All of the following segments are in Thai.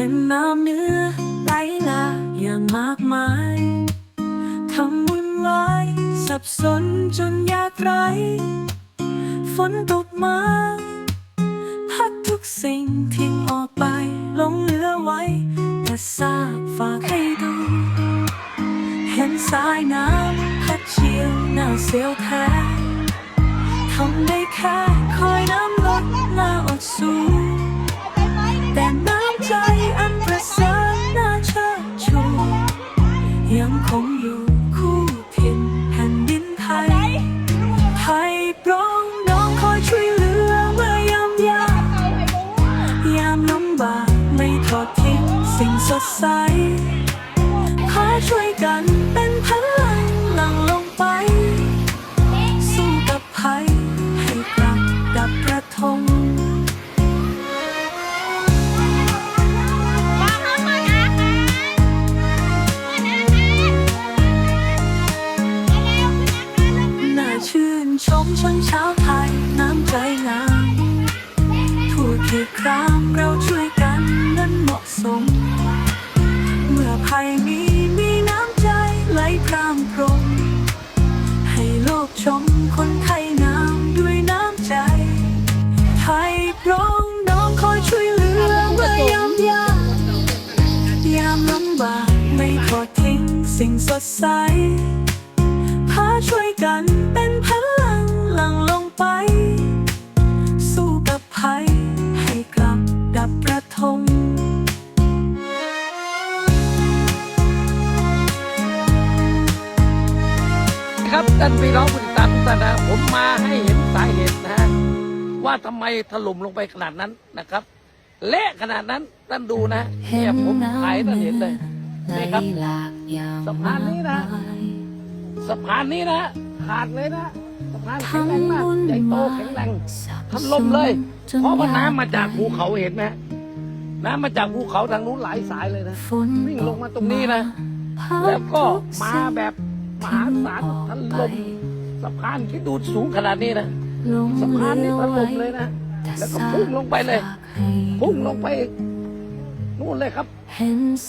ห็นน้ำเนื้อไหลหลากอย่างมากมายทำวุ่นวายสับสนจนยากไรฝนตกมา พัดทุกสิ่งทิ้งออกไปหลงเหลือไว้ แต่ซากฝากให้ดู เห็นสายน้ำพัดเชี่ยวหน้าเสียวแท้ทำได้แค่คอย สิ่งสดใส ขอช่วยกันเป็นพลังลั่งลงไป สู้กับภัยให้กลับดับประทงน่าชื่นชมชนชาวไทยน้ำใจงามทั่วเขตครามเราช่วยกันนั้นเหมาะสม ภัยมีมีน้ำใจไหลพรามพรม ให้โลกชมคนไทยงามด้วยน้ำใจ ไทยพร้องน้องคอยช่วยเหลือเมื่อยามยากยามลำบากไม่ทอดทิ้งสิ่งสดใสพาช่วยกันานพี่น้องผู้ติดตามทุกท่านนะผมมาให้เห็นสาเหตุนะฮะว่าทำไมถล่มลงไปขนาดนั้นนะครับเละขนาดนั้นท่านดูนะเนี่ยผมถ่ายให้ท่านเห็นเลยนี่ครับสะพานนี้นะสะพานนี้นะขาดเลยนะสะพานแข็งแรงมากใหญ่โตแข็งแรงถล่มเลย เพราะว่าน้ำมาจากภูเขาเห็นไหมน้ำมาจากภูเขาทางนู้นหลายสายเลยนะวิ่งลงมาตรงนี้นะแล้วก็มาแบบ มหาศาลถล่มสะพานที่ดูดสูงขนาดนี้นะสะพานนี่ถล่มเลยนะแล้วก็พุ่งลงไปเลยพุ่งลงไปนู่นเลยครับ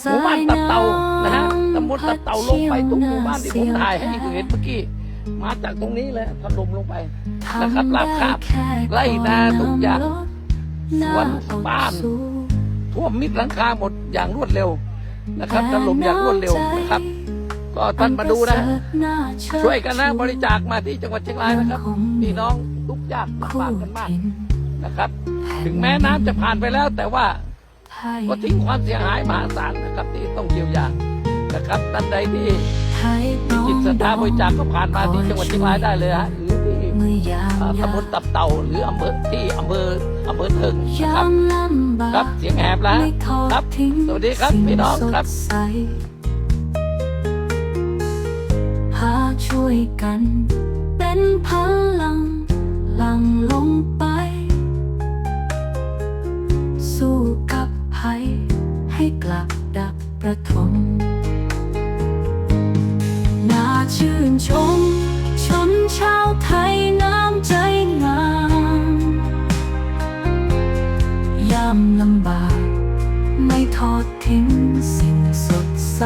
หมู่บ้านตัดเต่านะฮะตำบลตัดเต่าลงไปทุกหมู่บ้านที่ผมถ่ายให้ดูเห็นเมื่อกี้มาจากตรงนี้เลยถล่มลงไปนะครับลาบคาบไร่นาทุกอย่างสวนบ้านท่วมมิดหลังคาหมดอย่างรวดเร็วนะครับถล่มอย่างรวดเร็วนะครับ ก็ท่านมาดูนะ ช่วยกันนะบริจาคมาที่จังหวัดเชียงรายนะครับพี่น้องทุกข์ยากลำบากกันมากนะครับ ถึงแม้น้ำจะผ่านไปแล้ว แต่ว่าก็ทิ้งความเสียหายมหาศาลนะครับ ที่ต้องเยียวยานะครับท่านใดที่มีจิตศรัทธาบริจาคก็ผ่านมาที่จังหวัดเชียงรายได้เลยฮะหรือที่เมื่อยามเอ่อยาตำบลตับเต่าหรืออำเภอที่อำเภออำเภอเทิงนะยาครับมลำบากครับเสียงแหบแล้วไม่ทอดครับทิ้งสวัสดีครับพี่น้องครับ ช่วยกัน เป็นพลังหลังลงไป สู้กับภัย ให้กลับดับประทมน่าชื่นชม ชนชาวไทยน้ำใจงามยามลำบาก ไม่ทอดทิ้งสิ่งสดใส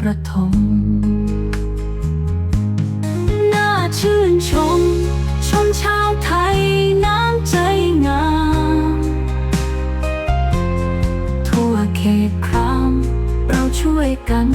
ประทมน่าชื่นชมชนชาวไทยน้ำใจงาม ทั่วเขตคราม เราช่วยกัน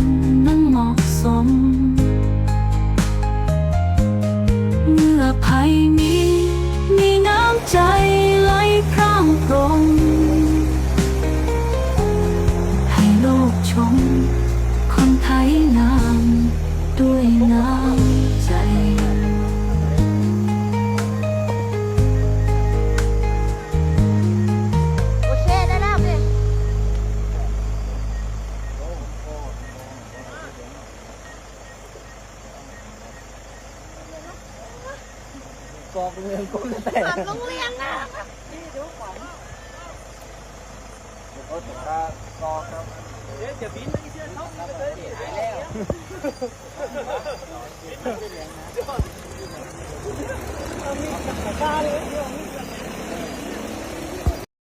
กองเรียนก้นแต่ขวัญโรงเรียนนะที่ดูขวัญเดี๋ยวเขาถึงตาสอกครับเดี๋ยวจะบินไม่เชื่อเขาเลยหายแล้วบินไม่เชื่อนะ